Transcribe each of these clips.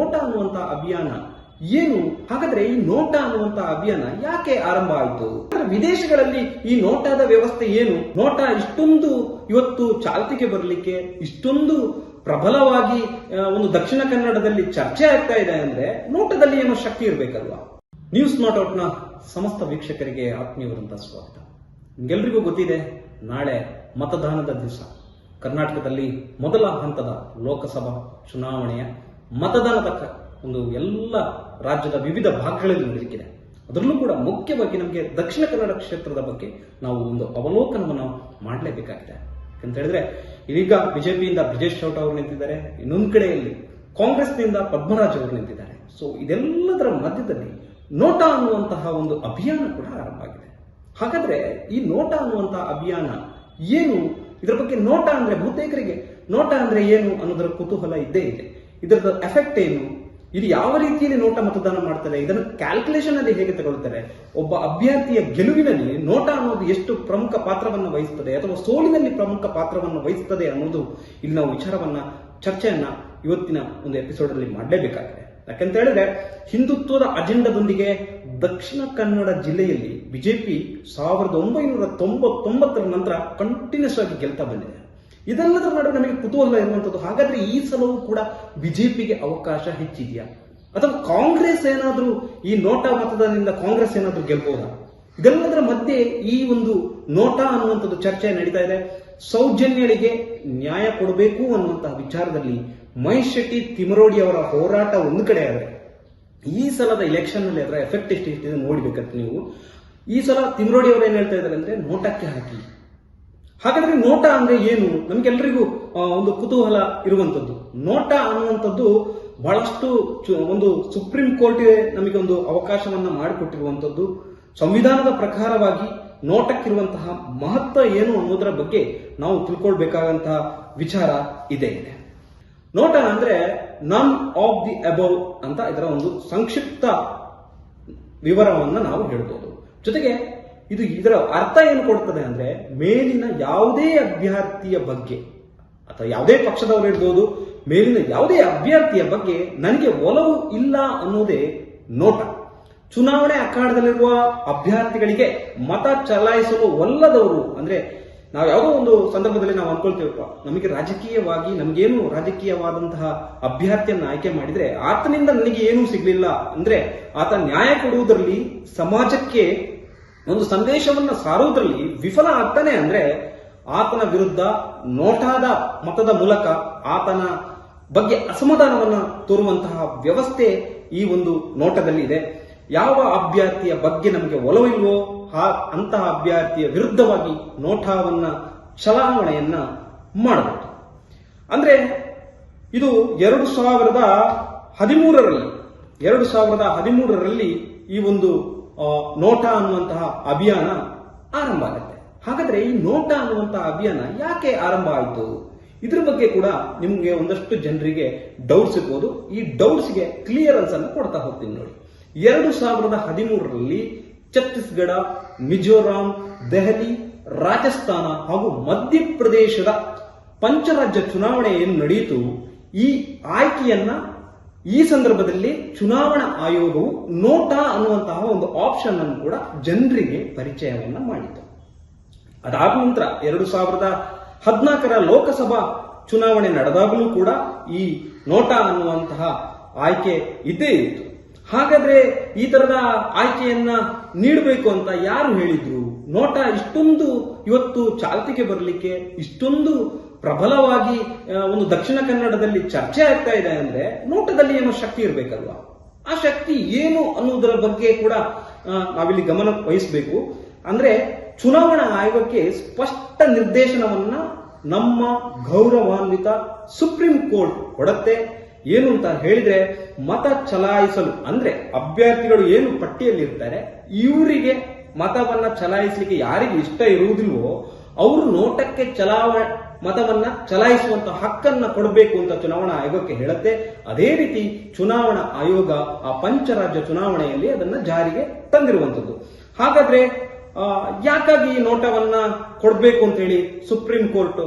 ನೋಟ ಅನ್ನುವಂತ ಅಭಿಯಾನ. ಏನು? ಹಾಗಾದ್ರೆ ಈ ನೋಟ ಅನ್ನುವಂತ ಅಭಿಯಾನ ಯಾಕೆ ಆರಂಭ ಆಯಿತು? ವಿದೇಶಗಳಲ್ಲಿ ಈ ನೋಟದ ವ್ಯವಸ್ಥೆ ಏನು? ನೋಟ ಇಷ್ಟೊಂದು ಇವತ್ತು ಚಾಲ್ತಿಗೆ ಬರಲಿಕ್ಕೆ, ಇಷ್ಟೊಂದು ಪ್ರಬಲವಾಗಿ ಒಂದು ದಕ್ಷಿಣ ಕನ್ನಡದಲ್ಲಿ ಚರ್ಚೆ ಆಗ್ತಾ ಇದೆ ಅಂದ್ರೆ ನೋಟದಲ್ಲಿ ಏನೋ ಶಕ್ತಿ ಇರಬೇಕಲ್ವಾ? ನ್ಯೂಸ್ ನಾಟ್ ಔಟ್ನ ಸಮಸ್ತ ವೀಕ್ಷಕರಿಗೆ ಆತ್ಮೀಯವರಂತ ಸ್ವಾಗತ. ನಿಮ್ಗೆಲ್ರಿಗೂ ಗೊತ್ತಿದೆ, ನಾಳೆ ಮತದಾನದ ದಿವಸ. ಕರ್ನಾಟಕದಲ್ಲಿ ಮೊದಲ ಹಂತದ ಲೋಕಸಭಾ ಚುನಾವಣೆಯ ಮತದಾನದ ಒಂದು ಎಲ್ಲ ರಾಜ್ಯದ ವಿವಿಧ ಭಾಗಗಳಲ್ಲಿ ನಡೆದಿದೆ ಅದರಲ್ಲೂ ಕೂಡ ಮುಖ್ಯವಾಗಿ ನಮಗೆ ದಕ್ಷಿಣ ಕನ್ನಡ ಕ್ಷೇತ್ರದ ಬಗ್ಗೆ ನಾವು ಒಂದು ಅವಲೋಕನವನ್ನು ಮಾಡಲೇಬೇಕಾಗಿದೆ. ಅಂತ ಹೇಳಿದ್ರೆ, ಇದೀಗ ಬಿಜೆಪಿಯಿಂದ ಬ್ರಿಜೇಶ್ ಚೌಟ ಅವರು ನಿಂತಿದ್ದಾರೆ, ಇನ್ನೊಂದು ಕಡೆಯಲ್ಲಿ ಕಾಂಗ್ರೆಸ್ನಿಂದ ಪದ್ಮರಾಜ್ ಅವರು ನಿಂತಿದ್ದಾರೆ. ಸೊ ಇದೆಲ್ಲದರ ಮಧ್ಯದಲ್ಲಿ ನೋಟಾ ಅನ್ನುವಂತಹ ಒಂದು ಅಭಿಯಾನ ಕೂಡ ಆರಂಭ ಆಗಿದೆ. ಹಾಗಾದ್ರೆ ಈ ನೋಟ ಅನ್ನುವಂತಹ ಅಭಿಯಾನ ಏನು? ಇದರ ಬಗ್ಗೆ ನೋಟ ಅಂದ್ರೆ ಬಹುತೇಕರಿಗೆ ನೋಟ ಅಂದ್ರೆ ಏನು ಅನ್ನೋದರ ಕುತೂಹಲ ಇದ್ದೇ ಇದೆ. ಇದರದ ಎಫೆಕ್ಟ್ ಏನು? ಇದು ಯಾವ ರೀತಿಯಲ್ಲಿ ನೋಟ ಮತದಾನ ಮಾಡ್ತಾರೆ? ಇದನ್ನು ಕ್ಯಾಲ್ಕುಲೇಷನ್ ಅಲ್ಲಿ ಹೇಗೆ ತಗೊಳ್ತಾರೆ? ಒಬ್ಬ ಅಭ್ಯರ್ಥಿಯ ಗೆಲುವಿನಲ್ಲಿ ನೋಟ ಅನ್ನೋದು ಎಷ್ಟು ಪ್ರಮುಖ ಪಾತ್ರವನ್ನು ವಹಿಸ್ತದೆ ಅಥವಾ ಸೋಲಿನಲ್ಲಿ ಪ್ರಮುಖ ಪಾತ್ರವನ್ನು ವಹಿಸ್ತದೆ ಅನ್ನೋದು ಇಲ್ಲಿ ನಾವು ವಿಚಾರವನ್ನ, ಚರ್ಚೆಯನ್ನ ಇವತ್ತಿನ ಒಂದು ಎಪಿಸೋಡ್ ಅಲ್ಲಿ ಮಾಡಲೇಬೇಕಾಗಿದೆ. ಯಾಕಂತ ಹೇಳಿದ್ರೆ ಹಿಂದುತ್ವದ ಅಜೆಂಡದೊಂದಿಗೆ ದಕ್ಷಿಣ ಕನ್ನಡ ಜಿಲ್ಲೆಯಲ್ಲಿ ಬಿಜೆಪಿ ಸಾವಿರದ ಒಂಬೈನೂರ ತೊಂಬತ್ತೊಂಬತ್ತರ ನಂತರ ಕಂಟಿನ್ಯೂಸ್ ಆಗಿ ಗೆಲ್ತಾ ಬಂದಿದೆ. ಇದೆಲ್ಲದರ ನಡುವೆ ನಮಗೆ ಕುತೂಹಲ ಎನ್ನುವಂಥದ್ದು. ಹಾಗಾದ್ರೆ ಈ ಸಲವೂ ಕೂಡ ಬಿಜೆಪಿಗೆ ಅವಕಾಶ ಹೆಚ್ಚಿದೆಯಾ? ಅಥವಾ ಕಾಂಗ್ರೆಸ್ ಏನಾದರೂ ಈ ನೋಟಾ ಮತದಾನದಿಂದ ಕಾಂಗ್ರೆಸ್ ಏನಾದರೂ ಗೆಲ್ಬಹುದಾ ಇದೆಲ್ಲದರ ಮಧ್ಯೆ ಈ ಒಂದು ನೋಟಾ ಅನ್ನುವಂಥದ್ದು ಚರ್ಚೆ ನಡೀತಾ ಇದೆ. ಸೌಜನ್ಯಗಳಿಗೆ ನ್ಯಾಯ ಕೊಡಬೇಕು ಅನ್ನುವಂತಹ ವಿಚಾರದಲ್ಲಿ ಮಹೇಶ್ ಶೆಟ್ಟಿ ತಿಮರೋಡಿ ಅವರ ಹೋರಾಟ ಒಂದು ಕಡೆ ಆದರೆ, ಈ ಸಲದ ಎಲೆಕ್ಷನ್ನಲ್ಲಿ ಅದರ ಎಫೆಕ್ಟ್ ಎಷ್ಟು ಇಷ್ಟಿದೆ ನೋಡ್ಬೇಕಂತ ನೀವು. ಈ ಸಲ ತಿಮರೋಡಿ ಅವರು ಏನ್ ಹೇಳ್ತಾ ಇದ್ದಾರೆ ಅಂದ್ರೆ ನೋಟಕ್ಕೆ ಹಾಕಿ. ಹಾಗಾದ್ರೆ ನೋಟ ಅಂದ್ರೆ ಏನು? ನಮ್ಗೆಲ್ರಿಗೂ ಒಂದು ಕುತೂಹಲ ಇರುವಂತದ್ದು ನೋಟ ಅನ್ನುವಂಥದ್ದು ಬಹಳಷ್ಟು ಒಂದು ಸುಪ್ರೀಂ ಕೋರ್ಟ್ ನಮಗೆ ಒಂದು ಅವಕಾಶವನ್ನ ಮಾಡಿಕೊಟ್ಟಿರುವಂತದ್ದು ಸಂವಿಧಾನದ ಪ್ರಕಾರವಾಗಿ ನೋಟಕ್ಕಿರುವಂತಹ ಮಹತ್ವ ಏನು ಅನ್ನೋದರ ಬಗ್ಗೆ ನಾವು ತಿಳ್ಕೊಳ್ಬೇಕಾದಂತಹ ವಿಚಾರ ಇದೆ ಇದೆ. ನೋಟ ಅಂದ್ರೆ ನನ್ ಆಫ್ ದಿ ಅಬೌವ್ ಅಂತ ಇದರ ಒಂದು ಸಂಕ್ಷಿಪ್ತ ವಿವರವನ್ನ ನಾವು ಹೇಳ್ಬೋದು. ಜೊತೆಗೆ ಇದು ಇದರ ಅರ್ಥ ಏನು ಕೊಡ್ತದೆ ಅಂದ್ರೆ ಮೇಲಿನ ಯಾವುದೇ ಅಭ್ಯರ್ಥಿಯ ಬಗ್ಗೆ ಅಥವಾ ಯಾವುದೇ ಪಕ್ಷದವರು ಇರ್ಬೋದು ಮೇಲಿನ ಯಾವುದೇ ಅಭ್ಯರ್ಥಿಯ ಬಗ್ಗೆ ನನಗೆ ಒಲವು ಇಲ್ಲ ಅನ್ನೋದೇ ನೋಟ. ಚುನಾವಣೆ ಅಖಾಡದಲ್ಲಿರುವ ಅಭ್ಯರ್ಥಿಗಳಿಗೆ ಮತ ಚಲಾಯಿಸಲು ಒಲ್ಲದವರು ಅಂದ್ರೆ ನಾವು ಯಾವುದೋ ಒಂದು ಸಂದರ್ಭದಲ್ಲಿ ನಾವು ಅನ್ಕೊಳ್ತೇವಪ್ಪ, ನಮಗೆ ರಾಜಕೀಯವಾಗಿ, ನಮಗೇನು ರಾಜಕೀಯವಾದಂತಹ ಅಭ್ಯರ್ಥಿಯನ್ನು ಆಯ್ಕೆ ಮಾಡಿದ್ರೆ ಆತನಿಂದ ನನಗೆ ಏನೂ ಸಿಗ್ಲಿಲ್ಲ ಅಂದ್ರೆ ಆತ ನ್ಯಾಯ ಕೊಡುವುದರಲ್ಲಿ ಸಮಾಜಕ್ಕೆ ಒಂದು ಸಂದೇಶವನ್ನು ಸಾರುವುದರಲ್ಲಿ ವಿಫಲ ಆಗ್ತಾನೆ ಅಂದ್ರೆ ಆತನ ವಿರುದ್ಧ ನೋಟಾದ ಮತದ ಮೂಲಕ ಆತನ ಬಗ್ಗೆ ಅಸಮಾಧಾನವನ್ನು ತೋರುವಂತಹ ವ್ಯವಸ್ಥೆ ಈ ಒಂದು ನೋಟದಲ್ಲಿ ಇದೆ. ಯಾವ ಅಭ್ಯರ್ಥಿಯ ಬಗ್ಗೆ ನಮಗೆ ಒಲವಿಲ್ವೋ ಆ ಅಂತಹ ಅಭ್ಯರ್ಥಿಯ ವಿರುದ್ಧವಾಗಿ ನೋಟಾವನ್ನ ಚಲಾವಣೆಯನ್ನ ಮಾಡಬಹುದು ಅಂದ್ರೆ ಇದು ಎರಡು ಸಾವಿರದ ಹದಿಮೂರರಲ್ಲಿ, ಎರಡು ಸಾವಿರದ ಹದಿಮೂರರಲ್ಲಿ ಈ ಒಂದು ನೋಟ ಅನ್ನುವಂತಹ ಅಭಿಯಾನ ಆರಂಭ ಆಗುತ್ತೆ. ಹಾಗಾದ್ರೆ ಈ ನೋಟ ಅನ್ನುವಂತಹ ಅಭಿಯಾನ ಯಾಕೆ ಆರಂಭ ಆಯಿತು? ಇದ್ರ ಬಗ್ಗೆ ಕೂಡ ನಿಮಗೆ ಒಂದಷ್ಟು ಜನರಿಗೆ ಡೌಟ್ಸ್ ಇರ್ಬೋದು. ಈ ಡೌಟ್ಸ್ಗೆ ಕ್ಲಿಯರೆನ್ಸ್ ಅನ್ನು ಕೊಡ್ತಾ ಹೋಗ್ತೀನಿ ನೋಡಿ. ಎರಡು ಸಾವಿರದ ಹದಿಮೂರರಲ್ಲಿ ಛತ್ತೀಸ್ಗಢ, ಮಿಜೋರಾಂ, ದೆಹಲಿ, ರಾಜಸ್ಥಾನ ಹಾಗೂ ಮಧ್ಯಪ್ರದೇಶದ ಪಂಚರಾಜ್ಯ ಚುನಾವಣೆ ಏನು ನಡೆಯಿತು ಈ ಆಯ್ಕೆಯನ್ನ ಈ ಸಂದರ್ಭದಲ್ಲಿ ಚುನಾವಣಾ ಆಯೋಗವು ನೋಟಾ ಅನ್ನುವಂತಹ ಒಂದು ಆಪ್ಷನ್ ಅನ್ನು ಕೂಡ ಜನರಿಗೆ ಪರಿಚಯವನ್ನ ಮಾಡಿತು. ಅದಾದ ನಂತರ ಎರಡು ಸಾವಿರದ ಹದಿನಾಲ್ಕರ ಲೋಕಸಭಾ ಚುನಾವಣೆ ನಡೆದಾಗಲೂ ಕೂಡ ಈ ನೋಟಾ ಅನ್ನುವಂತಹ ಆಯ್ಕೆ ಇದ್ದೇ ಇತ್ತು. ಹಾಗಾದ್ರೆ ಈ ತರದ ಆಯ್ಕೆಯನ್ನ ನೀಡಬೇಕು ಅಂತ ಯಾರು ಹೇಳಿದ್ರು? ನೋಟಾ ಇಷ್ಟೊಂದು ಇವತ್ತು ಚಾಲ್ತಿಗೆ ಬರಲಿಕ್ಕೆ, ಇಷ್ಟೊಂದು ಪ್ರಬಲವಾಗಿ ಒಂದು ದಕ್ಷಿಣ ಕನ್ನಡದಲ್ಲಿ ಚರ್ಚೆ ಆಗ್ತಾ ಇದೆ ಅಂದ್ರೆ ನೋಟದಲ್ಲಿ ಏನೋ ಶಕ್ತಿ ಇರಬೇಕಲ್ವಾ? ಆ ಶಕ್ತಿ ಏನು ಅನ್ನೋದರ ಬಗ್ಗೆ ಕೂಡ ನಾವಿಲ್ಲಿ ಗಮನ ವಹಿಸಬೇಕು. ಅಂದ್ರೆ ಚುನಾವಣಾ ಆಯೋಗಕ್ಕೆ ಸ್ಪಷ್ಟ ನಿರ್ದೇಶನವನ್ನ ನಮ್ಮ ಗೌರವಾನ್ವಿತ ಸುಪ್ರೀಂ ಕೋರ್ಟ್ ಕೊಡತ್ತೆ. ಏನು ಅಂತ ಹೇಳಿದ್ರೆ, ಮತ ಚಲಾಯಿಸಲು, ಅಂದ್ರೆ ಅಭ್ಯರ್ಥಿಗಳು ಏನು ಪಟ್ಟಿಯಲ್ಲಿ ಇರ್ತಾರೆ ಇವರಿಗೆ ಮತವನ್ನ ಚಲಾಯಿಸಲಿಕ್ಕೆ ಯಾರಿಗೆ ಇಷ್ಟ ಇರುವುದಿಲ್ವೋ, ಅವರು ನೋಟಕ್ಕೆ ಚಲಾವ ಮತವನ್ನ ಚಲಾಯಿಸುವಂತ ಹಕ್ಕನ್ನ ಕೊಡಬೇಕು ಅಂತ ಚುನಾವಣಾ ಆಯೋಗಕ್ಕೆ ಹೇಳುತ್ತೆ. ಅದೇ ರೀತಿ ಚುನಾವಣಾ ಆಯೋಗ ಆ ಪಂಚರಾಜ್ಯ ಚುನಾವಣೆಯಲ್ಲಿ ಅದನ್ನ ಜಾರಿಗೆ ತಂದಿರುವಂತದ್ದು. ಹಾಗಾದ್ರೆ ಯಾಕಾಗಿ ಈ ನೋಟವನ್ನ ಕೊಡಬೇಕು ಅಂತ ಹೇಳಿ ಸುಪ್ರೀಂ ಕೋರ್ಟ್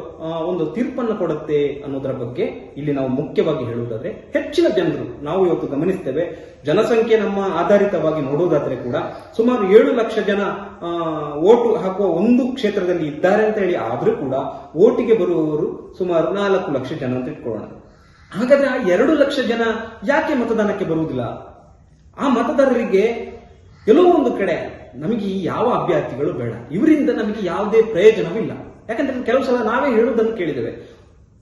ಒಂದು ತೀರ್ಪನ್ನು ಕೊಡುತ್ತೆ ಅನ್ನೋದರ ಬಗ್ಗೆ ಇಲ್ಲಿ ನಾವು ಮುಖ್ಯವಾಗಿ ಹೇಳುವುದಾದ್ರೆ ಹೆಚ್ಚಿನ ಜನರು, ನಾವು ಇವತ್ತು ಗಮನಿಸ್ತೇವೆ, ಜನಸಂಖ್ಯೆ ನಮ್ಮ ಆಧಾರಿತವಾಗಿ ನೋಡೋದಾದ್ರೆ ಕೂಡ ಸುಮಾರು ಏಳು ಲಕ್ಷ ಜನ ಓಟು ಹಾಕುವ ಒಂದು ಕ್ಷೇತ್ರದಲ್ಲಿ ಇದ್ದಾರೆ ಅಂತ ಹೇಳಿ ಆದ್ರೂ ಕೂಡ ಓಟಿಗೆ ಬರುವವರು ಸುಮಾರು ನಾಲ್ಕು ಲಕ್ಷ ಜನ ಅಂತ ಇಟ್ಕೊಳ್ಳೋಣ. ಹಾಗಾದ್ರೆ ಆ ಎರಡು ಲಕ್ಷ ಜನ ಯಾಕೆ ಮತದಾನಕ್ಕೆ ಬರುವುದಿಲ್ಲ? ಆ ಮತದಾರರಿಗೆ ಕೆಲವೊಂದು ಕಡೆ ನಮಗೆ ಈ ಯಾವ ಅಭ್ಯರ್ಥಿಗಳು ಬೇಡ. ಇವರಿಂದ ನಮಗೆ ಯಾವುದೇ ಪ್ರಯೋಜನವಿಲ್ಲ. ಯಾಕಂದ್ರೆ ಕೆಲವು ಸಲ ನಾವೇ ಹೇಳುವುದನ್ನು ಕೇಳಿದ್ದೇವೆ.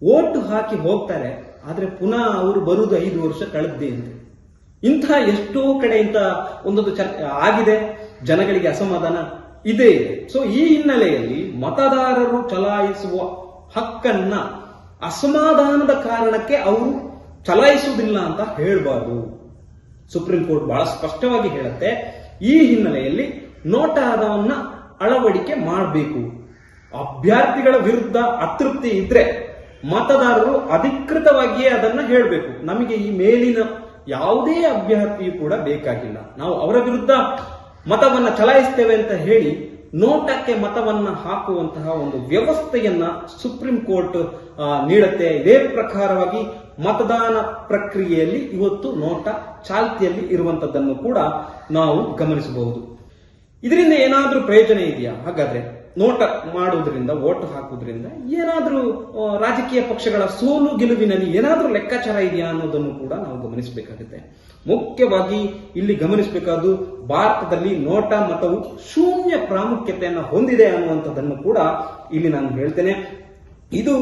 ಓಟು ಹಾಕಿ ಹೋಗ್ತಾರೆ, ಆದ್ರೆ ಪುನಃ ಅವರು ಬರುವುದು ಐದು ವರ್ಷ ಕಳೆದ್ದೆ ಅಂತ. ಇಂತಹ ಎಷ್ಟೋ ಕಡೆ ಇಂಥ ಒಂದೊಂದು ಆಗಿದೆ, ಜನಗಳಿಗೆ ಅಸಮಾಧಾನ ಇದೇ. ಇದೆ ಸೊ ಈ ಹಿನ್ನೆಲೆಯಲ್ಲಿ ಮತದಾರರು ಚಲಾಯಿಸುವ ಹಕ್ಕನ್ನ ಅಸಮಾಧಾನದ ಕಾರಣಕ್ಕೆ ಅವರು ಚಲಾಯಿಸುವುದಿಲ್ಲ ಅಂತ ಹೇಳಬಾರ್ದು. ಸುಪ್ರೀಂ ಕೋರ್ಟ್ ಬಹಳ ಸ್ಪಷ್ಟವಾಗಿ ಹೇಳುತ್ತೆ ಈ ಹಿನ್ನೆಲೆಯಲ್ಲಿ ನೋಟಾದವನ್ನ ಅಳವಡಿಕೆ ಮಾಡಬೇಕು. ಅಭ್ಯರ್ಥಿಗಳ ವಿರುದ್ಧ ಅತೃಪ್ತಿ ಇದ್ರೆ ಮತದಾರರು ಅಧಿಕೃತವಾಗಿಯೇ ಅದನ್ನ ಹೇಳಬೇಕು. ನಮಗೆ ಈ ಮೇಲಿನ ಯಾವುದೇ ಅಭ್ಯರ್ಥಿಯು ಕೂಡ ಬೇಕಾಗಿಲ್ಲ. ನಾವು ಅವರ ವಿರುದ್ಧ ಮತವನ್ನ ಚಲಾಯಿಸ್ತೇವೆ ಅಂತ ಹೇಳಿ ನೋಟಕ್ಕೆ ಮತವನ್ನ ಹಾಕುವಂತಹ ಒಂದು ವ್ಯವಸ್ಥೆಯನ್ನ ಸುಪ್ರೀಂ ಕೋರ್ಟ್ ನೀಡುತ್ತೆ. ಇದೇ ಪ್ರಕಾರವಾಗಿ ಮತದಾನ ಪ್ರಕ್ರಿಯೆಯಲ್ಲಿ ಇವತ್ತು ನೋಟ ಚಾಲ್ತಿಯಲ್ಲಿ ಇರುವಂತದ್ದನ್ನು ಕೂಡ ನಾವು ಗಮನಿಸಬಹುದು. ಇದರಿಂದ ಏನಾದರೂ ಪ್ರಯೋಜನ ಇದೆಯಾ? ಹಾಗಾದ್ರೆ ನೋಟ ಮಾಡುವುದರಿಂದ ವೋಟ್ ಹಾಕುವುದರಿಂದ ಏನಾದರೂ ರಾಜಕೀಯ ಪಕ್ಷಗಳ ಸೋಲು ಗೆಲುವಿನಲ್ಲಿ ಏನಾದರೂ ಲೆಕ್ಕಾಚಾರ ಇದೆಯಾ ಅನ್ನೋದನ್ನು ಕೂಡ ನಾವು ಗಮನಿಸಬೇಕಾಗುತ್ತೆ. ಮುಖ್ಯವಾಗಿ ಇಲ್ಲಿ ಗಮನಿಸಬೇಕಾದ್ದು ಭಾರತದಲ್ಲಿ ನೋಟ ಮತವು ಶೂನ್ಯ ಪ್ರಾಮುಖ್ಯತೆಯನ್ನು ಹೊಂದಿದೆ ಅನ್ನುವಂಥದ್ದನ್ನು ಕೂಡ ಇಲ್ಲಿ ನಾನು ಹೇಳ್ತೇನೆ. ಇದು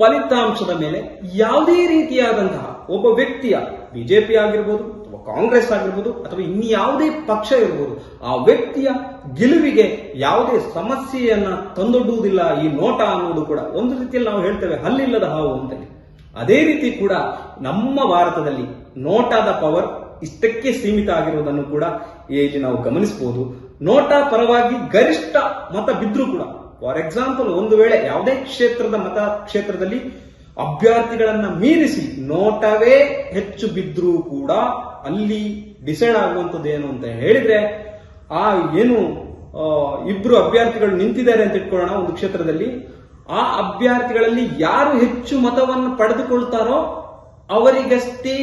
ಫಲಿತಾಂಶದ ಮೇಲೆ ಯಾವುದೇ ರೀತಿಯಾದಂತಹ ಒಬ್ಬ ವ್ಯಕ್ತಿಯ ಬಿಜೆಪಿ ಆಗಿರ್ಬೋದು ಅಥವಾ ಕಾಂಗ್ರೆಸ್ ಆಗಿರ್ಬೋದು ಅಥವಾ ಇನ್ಯಾವುದೇ ಪಕ್ಷ ಇರ್ಬೋದು, ಆ ವ್ಯಕ್ತಿಯ ಗೆಲುವಿಗೆ ಯಾವುದೇ ಸಮಸ್ಯೆಯನ್ನ ತಂದೊಡ್ಡುವುದಿಲ್ಲ ಈ ನೋಟ ಅನ್ನೋದು ಕೂಡ ಒಂದು ರೀತಿಯಲ್ಲಿ ನಾವು ಹೇಳ್ತೇವೆ ಹಲ್ಲಿಲ್ಲದ ಹಾವು ಅಂತೇಳಿ. ಅದೇ ರೀತಿ ಕೂಡ ನಮ್ಮ ಭಾರತದಲ್ಲಿ ನೋಟಾದ ಪವರ್ ಇಷ್ಟಕ್ಕೆ ಸೀಮಿತ ಆಗಿರುವುದನ್ನು ಕೂಡ ಇಲ್ಲಿ ನಾವು ಗಮನಿಸಬಹುದು. ನೋಟಾ ಪರವಾಗಿ ಗರಿಷ್ಠ ಮತ ಬಿದ್ದರೂ ಕೂಡ ಫಾರ್ ಎಕ್ಸಾಂಪಲ್ ಒಂದು ವೇಳೆ ಯಾವುದೇ ಕ್ಷೇತ್ರದ ಮತ ಕ್ಷೇತ್ರದಲ್ಲಿ ಅಭ್ಯರ್ಥಿಗಳನ್ನ ಮೀರಿಸಿ ನೋಟವೇ ಹೆಚ್ಚು ಬಿದ್ದರೂ ಕೂಡ ಅಲ್ಲಿ ಡಿಸೈಡ್ ಆಗುವಂಥದ್ದು ಏನು ಅಂತ ಹೇಳಿದ್ರೆ ಆ ಏನು ಇಬ್ರು ಅಭ್ಯರ್ಥಿಗಳು ನಿಂತಿದ್ದಾರೆ ಅಂತ ಇಟ್ಕೊಳ್ಳೋಣ ಒಂದು ಕ್ಷೇತ್ರದಲ್ಲಿ. ಆ ಅಭ್ಯರ್ಥಿಗಳಲ್ಲಿ ಯಾರು ಹೆಚ್ಚು ಮತವನ್ನು ಪಡೆದುಕೊಳ್ತಾರೋ ಅವರಿಗಷ್ಟೇ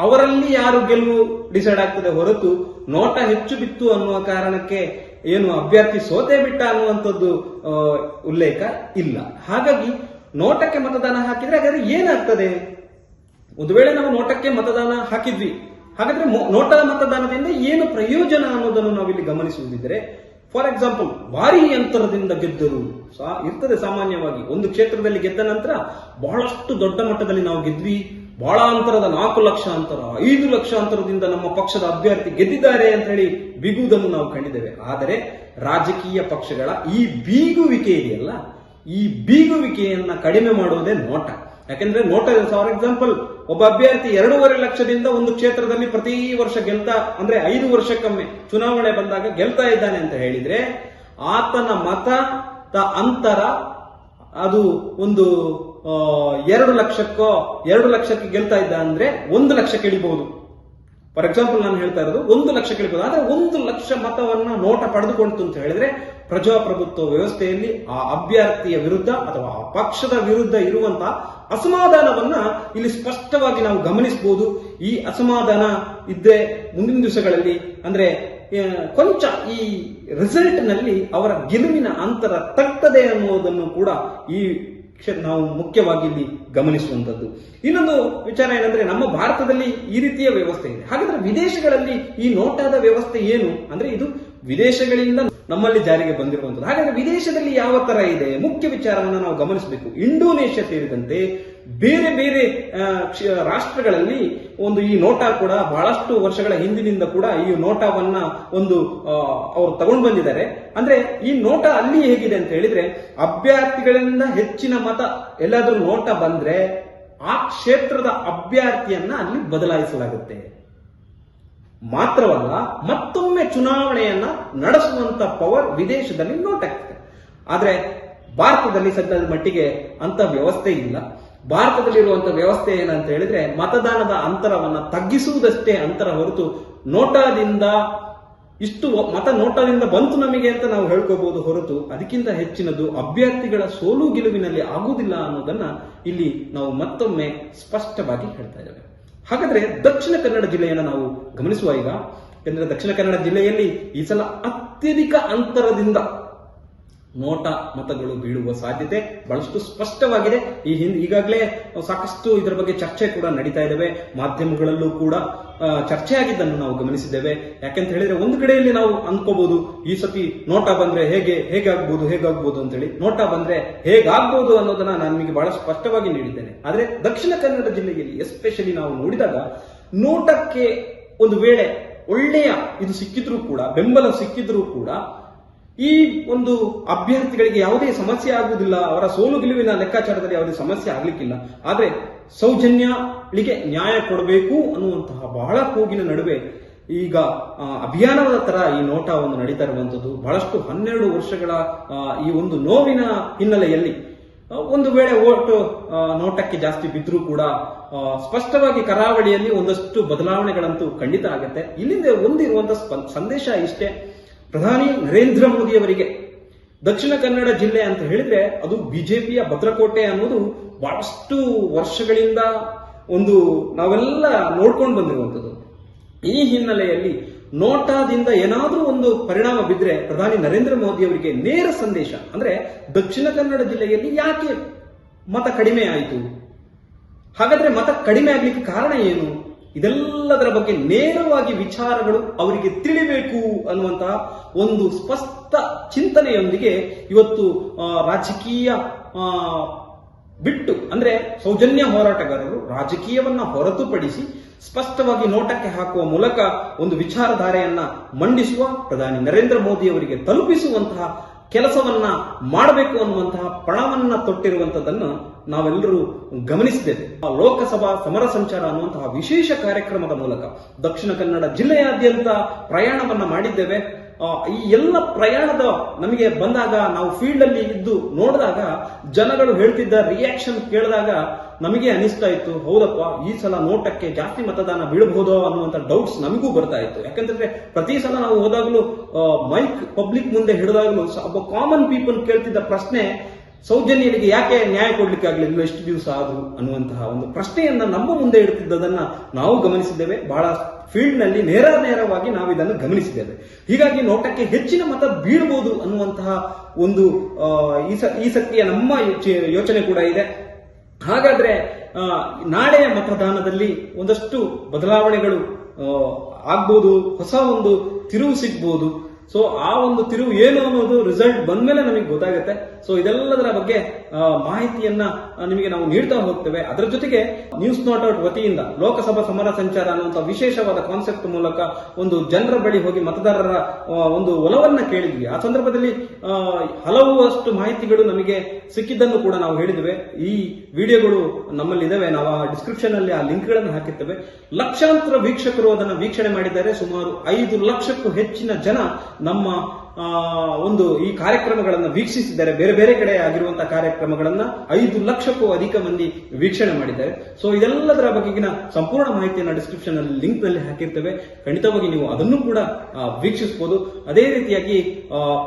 ಅವರಲ್ಲಿ ಯಾರು ಗೆಲುವು ಡಿಸೈಡ್ ಆಗ್ತದೆ ಹೊರತು ನೋಟ ಹೆಚ್ಚು ಬಿತ್ತು ಅನ್ನುವ ಕಾರಣಕ್ಕೆ ಏನು ಅಭ್ಯರ್ಥಿ ಸೋತೆ ಬಿಟ್ಟ ಅನ್ನುವಂಥದ್ದು ಉಲ್ಲೇಖ ಇಲ್ಲ. ಹಾಗಾಗಿ ನೋಟಕ್ಕೆ ಮತದಾನ ಹಾಕಿದ್ರೆ ಹಾಗಾದ್ರೆ ಏನಾಗ್ತದೆ? ಒಂದು ವೇಳೆ ನಾವು ನೋಟಕ್ಕೆ ಮತದಾನ ಹಾಕಿದ್ವಿ ಹಾಗಾದ್ರೆ ನೋಟ ಮತದಾನದಿಂದ ಏನು ಪ್ರಯೋಜನ ಅನ್ನೋದನ್ನು ನಾವಿಲ್ಲಿ ಗಮನಿಸುವುದಿದ್ರೆ ಫಾರ್ ಎಕ್ಸಾಂಪಲ್ ಭಾರಿ ಅಂತರದಿಂದ ಗೆದ್ದರು ಇರ್ತದೆ ಸಾಮಾನ್ಯವಾಗಿ. ಒಂದು ಕ್ಷೇತ್ರದಲ್ಲಿ ಗೆದ್ದ ನಂತರ ಬಹಳಷ್ಟು ದೊಡ್ಡ ಮಟ್ಟದಲ್ಲಿ ನಾವು ಗೆದ್ವಿ. ಬಹಳ ಅಂತರದ ನಾಲ್ಕು ಲಕ್ಷ ಅಂತರ, ಐದು ಲಕ್ಷ ಅಂತರದಿಂದ ನಮ್ಮ ಪಕ್ಷದ ಅಭ್ಯರ್ಥಿ ಗೆದ್ದಿದ್ದಾರೆ ಅಂತ ಹೇಳಿ ಬಿಗುವುದನ್ನು ನಾವು ಕಂಡಿದ್ದೇವೆ. ಆದರೆ ರಾಜಕೀಯ ಪಕ್ಷಗಳ ಈ ಬೀಗುವಿಕೆ ಇದೆಯಲ್ಲ, ಈ ಬೀಗುವಿಕೆಯನ್ನ ಕಡಿಮೆ ಮಾಡುವುದೇ ನೋಟ. ಯಾಕೆಂದ್ರೆ ನೋಟ ಫಾರ್ ಎಕ್ಸಾಂಪಲ್ ಒಬ್ಬ ಅಭ್ಯರ್ಥಿ ಎರಡೂವರೆ ಲಕ್ಷದಿಂದ ಒಂದು ಕ್ಷೇತ್ರದಲ್ಲಿ ಪ್ರತಿ ವರ್ಷ ಗೆಲ್ತಾ, ಅಂದ್ರೆ ಐದು ವರ್ಷಕ್ಕೊಮ್ಮೆ ಚುನಾವಣೆ ಬಂದಾಗ ಗೆಲ್ತಾ ಇದ್ದಾನೆ ಅಂತ ಹೇಳಿದ್ರೆ, ಆತನ ಮತದ ಅಂತರ ಅದು ಒಂದು ಎರಡು ಲಕ್ಷಕ್ಕೋ, ಎರಡು ಲಕ್ಷಕ್ಕೆ ಗೆಲ್ತಾ ಇದ್ದ ಅಂದ್ರೆ ಒಂದು ಲಕ್ಷಕ್ಕೆ ಇಳಿಬಹುದು. ಫಾರ್ ಎಕ್ಸಾಂಪಲ್ ನಾನು ಹೇಳ್ತಾ ಇರೋದು, ಒಂದು ಲಕ್ಷ ಕೇಳ್ಬೋದು. ಆದ್ರೆ ಒಂದು ಲಕ್ಷ ಮತವನ್ನ ನೋಟ ಪಡೆದುಕೊಳ್ತು ಅಂತ ಹೇಳಿದ್ರೆ, ಪ್ರಜಾಪ್ರಭುತ್ವ ವ್ಯವಸ್ಥೆಯಲ್ಲಿ ಆ ಅಭ್ಯರ್ಥಿಯ ವಿರುದ್ಧ ಅಥವಾ ಆ ಪಕ್ಷದ ವಿರುದ್ಧ ಇರುವಂತಹ ಅಸಮಾಧಾನವನ್ನ ಇಲ್ಲಿ ಸ್ಪಷ್ಟವಾಗಿ ನಾವು ಗಮನಿಸಬಹುದು ಈ ಅಸಮಾಧಾನ ಇದ್ದೆ ಮುಂದಿನ ದಿವಸಗಳಲ್ಲಿ, ಅಂದ್ರೆ ಕೊಂಚ ಈ ರಿಸಲ್ಟ್ನಲ್ಲಿ ಅವರ ಗೆಲುವಿನ ಅಂತರ ತಗ್ತದೆ ಅನ್ನುವುದನ್ನು ಕೂಡ ಈ ಕ್ಷೇತ್ರ ನಾವು ಮುಖ್ಯವಾಗಿ ಇಲ್ಲಿ ಗಮನಿಸುವಂಥದ್ದು. ಇನ್ನೊಂದು ವಿಚಾರ ಏನಂದ್ರೆ ನಮ್ಮ ಭಾರತದಲ್ಲಿ ಈ ರೀತಿಯ ವ್ಯವಸ್ಥೆ ಇದೆ. ಹಾಗಾದ್ರೆ ವಿದೇಶಗಳಲ್ಲಿ ಈ ನೋಟಾದ ವ್ಯವಸ್ಥೆ ಏನು? ಅಂದ್ರೆ ಇದು ವಿದೇಶಗಳಿಂದ ನಮ್ಮಲ್ಲಿ ಜಾರಿಗೆ ಬಂದಿರುವಂತದ್ದು ಹಾಗಾದ್ರೆ ವಿದೇಶದಲ್ಲಿ ಯಾವ ತರ ಇದೆ? ಮುಖ್ಯ ವಿಚಾರವನ್ನು ನಾವು ಗಮನಿಸಬೇಕು. ಇಂಡೋನೇಷ್ಯಾ ಸೇರಿದಂತೆ ಬೇರೆ ಬೇರೆ ರಾಷ್ಟ್ರಗಳಲ್ಲಿ ಒಂದು ಈ ನೋಟಾ ಕೂಡ ಬಹಳಷ್ಟು ವರ್ಷಗಳ ಹಿಂದಿನಿಂದ ಕೂಡ ಈ ನೋಟಾವನ್ನ ಒಂದು ಅವರು ತಗೊಂಡು ಬಂದಿದ್ದಾರೆ. ಅಂದ್ರೆ ಈ ನೋಟಾ ಅಲ್ಲಿ ಹೇಗಿದೆ ಅಂತ ಹೇಳಿದ್ರೆ ಅಭ್ಯರ್ಥಿಗಳಿಂದ ಹೆಚ್ಚಿನ ಮತ ಎಲ್ಲಾದ್ರೂ ನೋಟ ಬಂದ್ರೆ ಆ ಕ್ಷೇತ್ರದ ಅಭ್ಯರ್ಥಿಯನ್ನ ಅಲ್ಲಿ ಬದಲಾಯಿಸಲಾಗುತ್ತೆ. ಮಾತ್ರವಲ್ಲ, ಮತ್ತೊಮ್ಮೆ ಚುನಾವಣೆಯನ್ನ ನಡೆಸುವಂತ ಪವರ್ ವಿದೇಶದಲ್ಲಿ ನೋಟಾಗ್ತದೆ ಆದ್ರೆ, ಭಾರತದಲ್ಲಿ ಸದ್ಯದ ಮಟ್ಟಿಗೆ ಅಂತ ವ್ಯವಸ್ಥೆ ಇಲ್ಲ. ಭಾರತದಲ್ಲಿರುವಂತ ವ್ಯವಸ್ಥೆ ಏನಂತ ಹೇಳಿದ್ರೆ, ಮತದಾನದ ಅಂತರವನ್ನ ತಗ್ಗಿಸುವುದಷ್ಟೇ ಅಂತರ ಹೊರತು ನೋಟಾದಿಂದ ಇಷ್ಟು ಮತ ನೋಟದಿಂದ ಬಂತು ನಮಗೆ ಅಂತ ನಾವು ಹೇಳ್ಕೋಬಹುದು ಹೊರತು ಅದಕ್ಕಿಂತ ಹೆಚ್ಚಿನದು ಅಭ್ಯರ್ಥಿಗಳ ಸೋಲು ಗೆಲುವಿನಲ್ಲಿ ಆಗುವುದಿಲ್ಲ ಅನ್ನೋದನ್ನ ಇಲ್ಲಿ ನಾವು ಮತ್ತೊಮ್ಮೆ ಸ್ಪಷ್ಟವಾಗಿ ಹೇಳ್ತಾ ಇದ್ದೇವೆ. ಹಾಗಾದ್ರೆ ದಕ್ಷಿಣ ಕನ್ನಡ ಜಿಲ್ಲೆಯನ್ನು ನಾವು ಗಮನಿಸುವ ಈಗ. ಯಾಕಂದ್ರೆ ದಕ್ಷಿಣ ಕನ್ನಡ ಜಿಲ್ಲೆಯಲ್ಲಿ ಈ ಸಲ ಅತ್ಯಧಿಕ ಅಂತರದಿಂದ ನೋಟ ಮತಗಳು ಬೀಳುವ ಸಾಧ್ಯತೆ ಬಹಳಷ್ಟು ಸ್ಪಷ್ಟವಾಗಿದೆ. ಈ ಹಿಂದೆ, ಈಗಾಗಲೇ ಸಾಕಷ್ಟು ಇದರ ಬಗ್ಗೆ ಚರ್ಚೆ ಕೂಡ ನಡೀತಾ ಇದ್ದಾವೆ ಮಾಧ್ಯಮಗಳಲ್ಲೂ ಕೂಡ ಚರ್ಚೆ ಆಗಿದ್ದನ್ನು ನಾವು ಗಮನಿಸಿದ್ದೇವೆ. ಯಾಕೆಂತ ಹೇಳಿದ್ರೆ ಒಂದು ಕಡೆಯಲ್ಲಿ ನಾವು ಅನ್ಕೋಬಹುದು ಈ ಸತಿ ನೋಟ ಬಂದ್ರೆ ಹೇಗೆ, ಹೇಗಾಗ್ಬೋದು ಹೇಗಾಗ್ಬೋದು ಅಂತೇಳಿ. ನೋಟ ಬಂದ್ರೆ ಹೇಗಾಗ್ಬೋದು ಅನ್ನೋದನ್ನ ನಾನು ನಿಮಗೆ ಬಹಳ ಸ್ಪಷ್ಟವಾಗಿ ನೀಡಿದ್ದೇನೆ. ಆದ್ರೆ ದಕ್ಷಿಣ ಕನ್ನಡ ಜಿಲ್ಲೆಯಲ್ಲಿ ಎಸ್ಪೆಷಲಿ ನಾವು ನೋಡಿದಾಗ ನೋಟಕ್ಕೆ ಒಂದು ವೇಳೆ ಒಳ್ಳೆಯ ಇದು ಸಿಕ್ಕಿದ್ರೂ ಕೂಡ, ಬೆಂಬಲ ಸಿಕ್ಕಿದ್ರೂ ಕೂಡ ಈ ಒಂದು ಅಭ್ಯರ್ಥಿಗಳಿಗೆ ಯಾವುದೇ ಸಮಸ್ಯೆ ಆಗುವುದಿಲ್ಲ, ಅವರ ಸೋಲು ಗೆಲುವಿನ ಲೆಕ್ಕಾಚಾರದಲ್ಲಿ ಯಾವುದೇ ಸಮಸ್ಯೆ ಆಗ್ಲಿಕ್ಕಿಲ್ಲ. ಆದ್ರೆ ಸೌಜನ್ಯಗಳಿಗೆ ನ್ಯಾಯ ಕೊಡಬೇಕು ಅನ್ನುವಂತಹ ಬಹಳ ಕೂಗಿನ ನಡುವೆ ಈಗ ಅಭಿಯಾನದ ತರ ಈ ನೋಟ ಒಂದು ನಡೀತಾ ಇರುವಂಥದ್ದು ಬಹಳಷ್ಟು ಹನ್ನೆರಡು ವರ್ಷಗಳ ಈ ಒಂದು ನೋವಿನ ಹಿನ್ನೆಲೆಯಲ್ಲಿ ಒಂದು ವೇಳೆ ಓಟ್ ನೋಟಕ್ಕೆ ಜಾಸ್ತಿ ಬಿದ್ದರೂ ಕೂಡ ಸ್ಪಷ್ಟವಾಗಿ ಕರಾವಳಿಯಲ್ಲಿ ಒಂದಷ್ಟು ಬದಲಾವಣೆಗಳಂತೂ ಖಂಡಿತ ಆಗುತ್ತೆ. ಇಲ್ಲಿಂದ ಒಂದಿರುವಂತಹ ಸಂದೇಶ ಇಷ್ಟೇ. ಪ್ರಧಾನಿ ನರೇಂದ್ರ ಮೋದಿ ಅವರಿಗೆ ದಕ್ಷಿಣ ಕನ್ನಡ ಜಿಲ್ಲೆ ಅಂತ ಹೇಳಿದ್ರೆ ಅದು ಬಿಜೆಪಿಯ ಭದ್ರಕೋಟೆ ಅನ್ನೋದು ಬಹಳಷ್ಟು ವರ್ಷಗಳಿಂದ ಒಂದು ನಾವೆಲ್ಲ ನೋಡ್ಕೊಂಡು ಬಂದಿರುವಂಥದ್ದು. ಈ ಹಿನ್ನೆಲೆಯಲ್ಲಿ ನೋಟಾದಿಂದ ಏನಾದರೂ ಒಂದು ಪರಿಣಾಮ ಬಿದ್ದರೆ ಪ್ರಧಾನಿ ನರೇಂದ್ರ ಮೋದಿ ಅವರಿಗೆ ನೇರ ಸಂದೇಶ, ಅಂದ್ರೆ ದಕ್ಷಿಣ ಕನ್ನಡ ಜಿಲ್ಲೆಯಲ್ಲಿ ಯಾಕೆ ಮತ ಕಡಿಮೆ ಆಯಿತು? ಹಾಗಾದ್ರೆ ಮತ ಕಡಿಮೆ ಆಗ್ಲಿಕ್ಕೆ ಕಾರಣ ಏನು? ಇದೆಲ್ಲದರ ಬಗ್ಗೆ ನೇರವಾಗಿ ವಿಚಾರಗಳು ಅವರಿಗೆ ತಿಳಿಬೇಕು ಅನ್ನುವಂತಹ ಒಂದು ಸ್ಪಷ್ಟ ಚಿಂತನೆಯೊಂದಿಗೆ ಇವತ್ತು ರಾಜಕೀಯ ಬಿಟ್ಟು, ಅಂದ್ರೆ ಸೌಜನ್ಯ ಹೋರಾಟಗಾರರು ರಾಜಕೀಯವನ್ನ ಹೊರತುಪಡಿಸಿ ಸ್ಪಷ್ಟವಾಗಿ ನೋಟಕ್ಕೆ ಹಾಕುವ ಮೂಲಕ ಒಂದು ವಿಚಾರಧಾರೆಯನ್ನ ಮಂಡಿಸುವ ಪ್ರಧಾನಿ ನರೇಂದ್ರ ಮೋದಿ ಅವರಿಗೆ ತಲುಪಿಸುವಂತಹ ಕೆಲಸವನ್ನ ಮಾಡಬೇಕು ಅನ್ನುವಂತಹ ಪಣವನ್ನ ತೊಟ್ಟಿರುವಂತದನ್ನು ನಾವೆಲ್ಲರೂ ಗಮನಿಸಿದ್ದೇವೆ ಆ ಲೋಕಸಭಾ ಸಮರ ಸಂಚಾರ ಅನ್ನುವಂತಹ ವಿಶೇಷ ಕಾರ್ಯಕ್ರಮದ ಮೂಲಕ ದಕ್ಷಿಣ ಕನ್ನಡ ಜಿಲ್ಲೆಯಾದ್ಯಂತ ಪ್ರಯಾಣವನ್ನ ಮಾಡಿದ್ದೇವೆ. ಈ ಎಲ್ಲ ಪ್ರಯಾಣದ ನಮಗೆ ಬಂದಾಗ ನಾವು ಫೀಲ್ಡ್ ಅಲ್ಲಿ ಇದ್ದು ನೋಡಿದಾಗ ಜನಗಳು ಹೇಳ್ತಿದ್ದ ರಿಯಾಕ್ಷನ್ ಕೇಳಿದಾಗ ನಮಗೆ ಅನಿಸ್ತಾ ಇತ್ತು, ಹೌದಪ್ಪ, ಈ ಸಲ ನೋಟಕ್ಕೆ ಜಾಸ್ತಿ ಮತದಾನ ಬೀಳಬಹುದು ಅನ್ನುವಂತ ಡೌಟ್ಸ್ ನಮಗೂ ಬರ್ತಾ ಇತ್ತು. ಯಾಕಂತಂದ್ರೆ ಪ್ರತಿ ಸಲ ನಾವು ಹೋದಾಗಲೂ ಮೈಕ್ ಪಬ್ಲಿಕ್ ಮುಂದೆ ಹಿಡಿದಾಗಲೂ ಒಬ್ಬ ಕಾಮನ್ ಪೀಪಲ್ ಕೇಳ್ತಿದ್ದ ಪ್ರಶ್ನೆ ಸೌಜನ್ಯರಿಗೆ ಯಾಕೆ ನ್ಯಾಯ ಕೊಡ್ಲಿಕ್ಕೆ ಇನ್ನು ಎಷ್ಟು ದಿವಸ ಆದ್ರು ಅನ್ನುವಂತಹ ಒಂದು ಪ್ರಶ್ನೆಯನ್ನ ನಮ್ಮ ಮುಂದೆ ಇಡುತ್ತಿದ್ದದನ್ನ ನಾವು ಗಮನಿಸಿದ್ದೇವೆ. ಬಹಳ ಫೀಲ್ಡ್ನಲ್ಲಿ ನೇರ ನೇರವಾಗಿ ನಾವು ಇದನ್ನು ಗಮನಿಸಿದ್ದೇವೆ. ಹೀಗಾಗಿ ನೋಟಕ್ಕೆ ಹೆಚ್ಚಿನ ಮತ ಬೀಳಬಹುದು ಅನ್ನುವಂತಹ ಒಂದು ಈ ಸ- ಈ ಸತಿಯ ನಮ್ಮ ಯೋಚ- ಯೋಚನೆ ಕೂಡ ಇದೆ. ಹಾಗಾದ್ರೆ ನಾಳೆಯ ಮತದಾನದಲ್ಲಿ ಒಂದಷ್ಟು ಬದಲಾವಣೆಗಳು ಆಗ್ಬೋದು, ಹೊಸ ಒಂದು ತಿರುವು ಸಿಗ್ಬೋದು. ಸೊ ಆ ಒಂದು ತಿರುವು ಏನು ಅನ್ನೋದು ರಿಸಲ್ಟ್ ಬಂದ್ಮೇಲೆ ನಮಗೆ ಗೊತ್ತಾಗುತ್ತೆ. ಸೊ ಇದೆಲ್ಲದರ ಬಗ್ಗೆ ಮಾಹಿತಿಯನ್ನ ನಿಮಗೆ ನಾವು ನೀಡ್ತಾ ಹೋಗ್ತೇವೆ. ಅದರ ಜೊತೆಗೆ ನ್ಯೂಸ್ ನಾಟ್ ಔಟ್ ವತಿಯಿಂದ, ಲೋಕಸಭಾ ಸಮರ ಸಂಚಾರ ಅನ್ನುವಂತ ವಿಶೇಷವಾದ ಕಾನ್ಸೆಪ್ಟ್ ಮೂಲಕ ಒಂದು ಜನರ ಬಳಿ ಹೋಗಿ ಮತದಾರರ ಒಂದು ಒಲವನ್ನ ಕೇಳಿದ್ವಿ. ಆ ಸಂದರ್ಭದಲ್ಲಿ ಹಲವು ಅಷ್ಟು ಮಾಹಿತಿಗಳು ನಮಗೆ ಸಿಕ್ಕಿದ್ದನ್ನು ಕೂಡ ನಾವು ಹೇಳಿದ್ದೇವೆ. ಈ ವಿಡಿಯೋಗಳು ನಮ್ಮಲ್ಲಿ ಇದಾವೆ ನಾವು ಆ ಡಿಸ್ಕ್ರಿಪ್ಷನ್ ಅಲ್ಲಿ ಆ ಲಿಂಕ್ಗಳನ್ನು ಹಾಕಿರ್ತೇವೆ. ಲಕ್ಷಾಂತರ ವೀಕ್ಷಕರು ಅದನ್ನು ವೀಕ್ಷಣೆ ಮಾಡಿದ್ದಾರೆ. ಸುಮಾರು ಐದು ಲಕ್ಷಕ್ಕೂ ಹೆಚ್ಚಿನ ಜನ ನಮ್ಮ ಒಂದು ಈ ಕಾರ್ಯಕ್ರಮಗಳನ್ನು ವೀಕ್ಷಿಸಿದ್ದಾರೆ ಬೇರೆ ಬೇರೆ ಕಡೆ ಆಗಿರುವಂತಹ ಕಾರ್ಯಕ್ರಮಗಳನ್ನ ಐದು ಲಕ್ಷಕ್ಕೂ ಅಧಿಕ ಮಂದಿ ವೀಕ್ಷಣೆ ಮಾಡಿದ್ದಾರೆ. ಸೊ ಇದೆಲ್ಲದರ ಬಗೆಗಿನ ಸಂಪೂರ್ಣ ಮಾಹಿತಿಯನ್ನು ಡಿಸ್ಕ್ರಿಪ್ಷನ್ ಅಲ್ಲಿ ಲಿಂಕ್ನಲ್ಲಿ ಹಾಕಿರ್ತೇವೆ. ಖಂಡಿತವಾಗಿ ನೀವು ಅದನ್ನು ಕೂಡ ವೀಕ್ಷಿಸಬಹುದು. ಅದೇ ರೀತಿಯಾಗಿ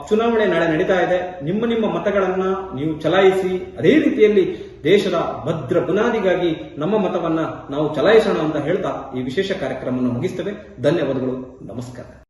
ಚುನಾವಣೆ ನಾಳೆ ನಡೀತಾ ಇದೆ. ನಿಮ್ಮ ನಿಮ್ಮ ಮತಗಳನ್ನ ನೀವು ಚಲಾಯಿಸಿ, ಅದೇ ರೀತಿಯಲ್ಲಿ ದೇಶದ ಭದ್ರ ಬುನಾದಿಗಾಗಿ ನಮ್ಮ ಮತವನ್ನ ನಾವು ಚಲಾಯಿಸೋಣ ಅಂತ ಹೇಳ್ತಾ ಈ ವಿಶೇಷ ಕಾರ್ಯಕ್ರಮವನ್ನು ಮುಗಿಸ್ತೇವೆ. ಧನ್ಯವಾದಗಳು. ನಮಸ್ಕಾರ.